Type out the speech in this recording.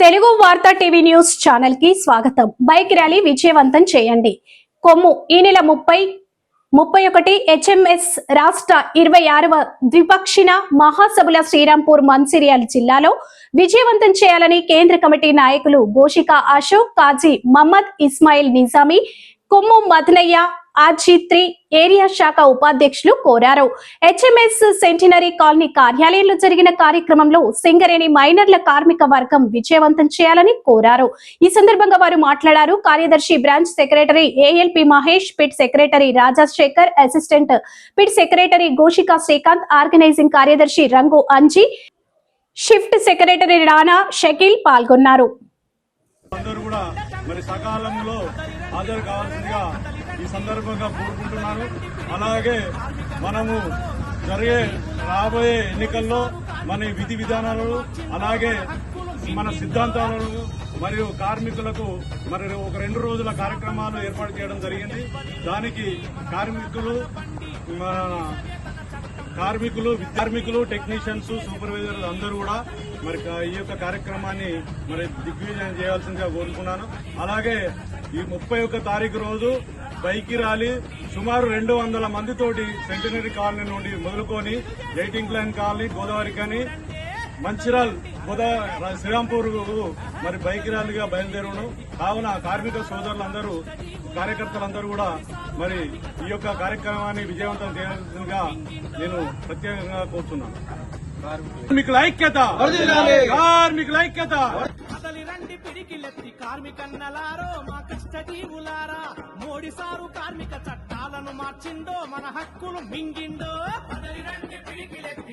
తెలుగు వార్తా TV news ఛానల్కి స్వాగతం. బైక్ ర్యాలీ విజయవంతం చేయండి. కొమ్ము ఈ నెల ముప్పై ముప్పై ఒకటి హెచ్ఎంఎస్ రాష్ట్ర ఇరవై ఆరవ ద్విపక్షిణ మహాసభల శ్రీరాంపూర్ మన్సిరియాల్ జిల్లాలో విజయవంతం చేయాలని కేంద్ర కమిటీ నాయకులు Goshika Ashok Kazi Mohammed Ismail Nizami Kommu Madanaiah R G area శాఖ ఉపాధ్యక్షులు కోరారు. హెచ్ఎంఎస్ సెంటినరీ కాలనీ కార్యాలయంలో జరిగిన కార్యక్రమంలో సింగరేణి మైనర్ల కార్మిక వర్గం విజయవంతం చేయాలని కోరారు. ఈ సందర్భంగా వారు మాట్లాడారు. కార్యదర్శి branch secretary A L P Mahesh pit secretary Rajasekhar assistant pit secretary Goshika Srikanth organising కార్యదర్శి రంగు అంజీ షిఫ్ట్ సెక్రటరీ రానా షకీల్ పాల్గొన్నారు. అందరూ కూడా మరి సకాలంలో హాజరు కావాల్సిందిగా ఈ సందర్భంగా కోరుకుంటున్నాను. అలాగే మనము జరిగే రాబోయే ఎన్నికల్లో మన విధి విధానాలను అలాగే మన సిద్ధాంతాలను మరియు కార్మికులకు మరి ఒక రెండు రోజుల కార్యక్రమాలు ఏర్పాటు చేయడం జరిగింది. దానికి కార్మికులు మన కార్మికులు కార్మికులు టెక్నీషియన్స్ సూపర్వైజర్లు అందరూ కూడా మరి ఈ యొక్క కార్యక్రమాన్ని మరి దిగ్విజయం చేయాల్సిందిగా కోరుకున్నాను. అలాగే ఈ ముప్పై ఒక్క తారీఖు రోజు బైక్ ర్యాలీ సుమారు రెండు వందల మందితోటి సెంటినరీ కాలనీ నుండి మొదలుకొని ఎయిటింగ్ లైన్ కాలనీ గోదావరి కానీ మంచిరాల్ గోదావరి శ్రీరాంపూర్ మరి బైక్ ర్యాలీగా బయలుదేరడం కావున కార్మిక సోదరులందరూ కార్యకర్తలందరూ కూడా మరి ఈ యొక్క కార్యక్రమాన్ని విజయవంతం చేయాల్సిందిగా నేను ప్రత్యేకంగా కోరుతున్నాను. కార్మికుల. ఐక్యత. కార్మికుల ఐక్యత. పిడికిలెత్తి కార్మికన్నలారో మా కష్టజీవులారా మోడీ సారు కార్మిక చట్టాలను మార్చిందో మన హక్కులు మింగిండో అసలు రండి పిడికిలెత్తి